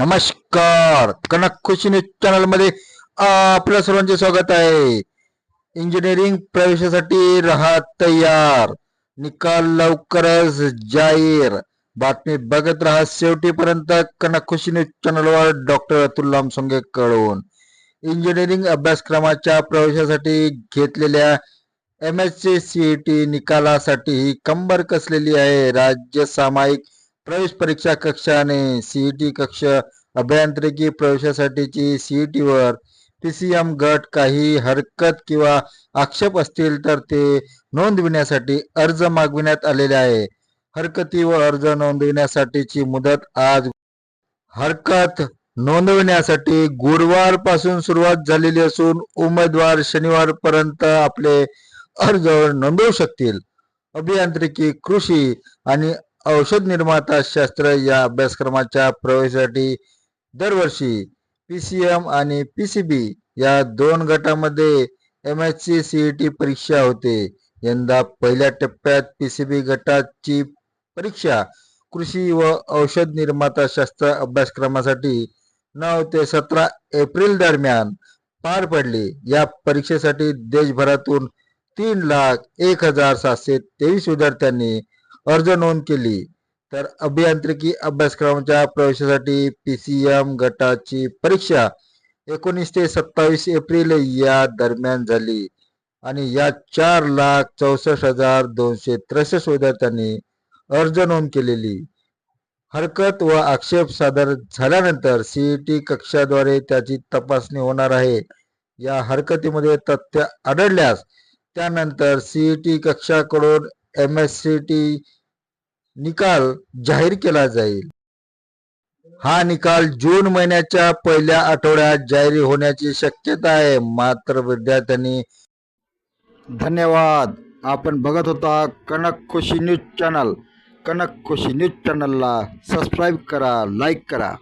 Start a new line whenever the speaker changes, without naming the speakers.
नमस्कार. कनक खुशी न्यूज चॅनलमध्ये आपल्या सर्वांचे स्वागत आहे. इंजिनिअरिंग प्रवेशासाठी राहा तयार. निकाल लवकरच जाहीर. बातमी बघत राहा शेवटीपर्यंत कनक खुशी न्यूज चॅनलवर डॉक्टर अतुल लामसोंगे कळून इंजिनिअरिंग अभ्यासक्रमाच्या प्रवेशासाठी घेतलेल्या एम एस सी टी निकालासाठी ही कंबर कसलेली आहे? राज्य सामायिक प्रवेश परीक्षा कक्षाने सीईटी कक्ष अभियांत्रिकी प्रवेशासाठीची सीईटीवर पी सी पीसीएम गट काही हरकत किंवा आक्षेप असतील तर ते नोंदविण्यासाठी अर्ज मागविण्यात आलेले आहे. हरकती व अर्ज नोंदविण्यासाठीची मुदत आज हरकत नोंदविण्यासाठी गुरुवारपासून सुरुवात झालेली असून उमेदवार शनिवारपर्यंत आपले अर्ज नोंदवू शकतील. अभियांत्रिकी कृषी आणि औषध निर्माता शास्त्र या अभ्यासक्रमाच्या प्रवेशासाठी दरवर्षी पीसीएम आणि पीसीबी या दोन गटामध्ये एम एस सी सीईटी परीक्षा होते. यंदा पहिल्या टप्प्यात पीसीबी गटाची परीक्षा कृषी व औषध निर्माता शास्त्र अभ्यासक्रमासाठी नऊ ते सतरा एप्रिल दरम्यान पार पडली. या परीक्षेसाठी देशभरातून तीन लाख एक हजार सातशे तेवीस विद्यार्थ्यांनी अर्ज नोंद केली. तर अभियांत्रिकी अभ्यासक्रमाच्या प्रवेशासाठी पी सी एम गटाची परीक्षा एकोणीस ते सत्तावीस एप्रिल या दरम्यान झाली. आणि या चार लाख चौसष्ट हजार दोनशे त्रेसष्ट विद्यार्थ्यांनी अर्ज नोंद केलेली. हरकत व आक्षेप सादर झाल्यानंतर सीईटी कक्षाद्वारे त्याची तपासणी होणार आहे. या हरकतीमध्ये तथ्य आढळल्यास त्यानंतर सीईटी कक्षाकडून एम एस सी टी निकाल जाहीर केला जाईल. हा निकाल जून महिन्याच्या पहिल्या आठवड्यात जाहीर होण्याची शक्यता आहे. मात्र विद्यार्थ्यांनी धन्यवाद. आपण बघत होता Kanak Khushi news channel. Kanak Khushi news चॅनलला सबस्क्राईब करा लाईक करा.